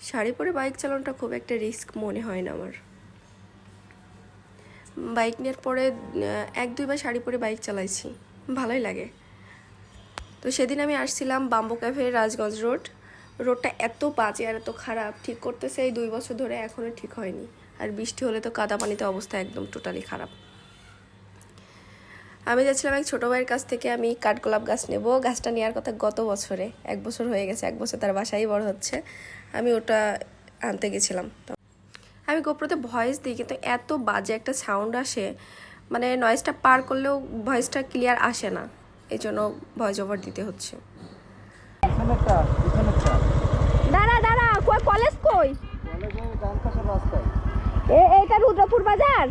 শাড়ি পরে বাইক চালানোটা খুব একটা রিস্ক মনে হয় না আমার। বাইক নেওয়ার পরে এক দুইবার শাড়ি পরে বাইক চালাইছি। ভালোই লাগে। তো সেদিন আমি আসছিলাম বাম্বু ক্যাফে, রাজগঞ্জ রোড। রোডটা এত বাজে আর এত খারাপ, ঠিক করতেছে এই দুই বছর ধরে এখনও ঠিক হয়নি। আর বৃষ্টি হলে তো কাদা পানিতে অবস্থা একদম টোটালি খারাপ। আমি যাচ্ছিলাম এক ছোটো ভাইয়ের কাছ থেকে আমি কাঠগোলাপ গাছ নেব। গাছটা নেওয়ার কথা গত বছরে এক বছর হয়ে গেছে এক বছর তার বাসাই বড় হচ্ছে। আমি ওটা আনতে গেছিলাম। তো আমি গোপ্রোতে ভয়েস দিই কিন্তু এত বাজে একটা সাউন্ড আসে মানে নয়েজটা পার করলেও ভয়েসটা ক্লিয়ার আসে না। এই জন্য ভয়েস ওভার দিতে হচ্ছে। দাঁড়া দাঁড়া কই কলেজ কই? এটা রুদ্রপুর বাজার?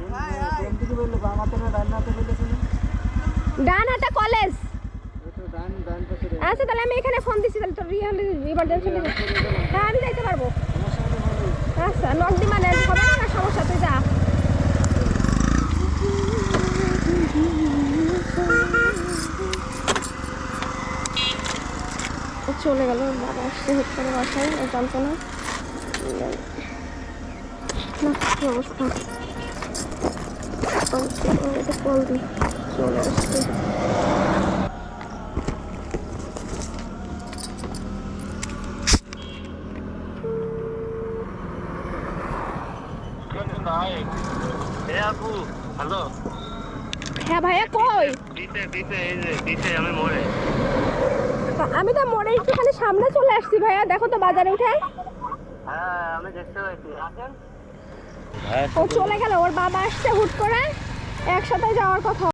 কোন দিকে বললে বাম হাতে না ডান হাতে বলেছিলেন ডান হাতে কলেজ আচ্ছা তাহলে আমি এখানে ফোন দিছি তাহলে তোর রিয়েল ইমার্জেন্সি হ্যাঁ আমি যাইতে পারব। আচ্ছা নক দি মানে হবে না না? সমস্যা তুই যা। চলে গেল বাবা আসতে হুট করে বাসায় জানতো না। না কি অবস্থা? কল দি হ্যাঁ ভাইয়া, কই? আমি তো মোড়ে একটুখানি সামনে চলে আসছি ভাইয়া, দেখো তো বাজারে উঠে। ও চলে গেল, ওর বাবা আসছে হুট করে, একসাথে যাওয়ার কথা।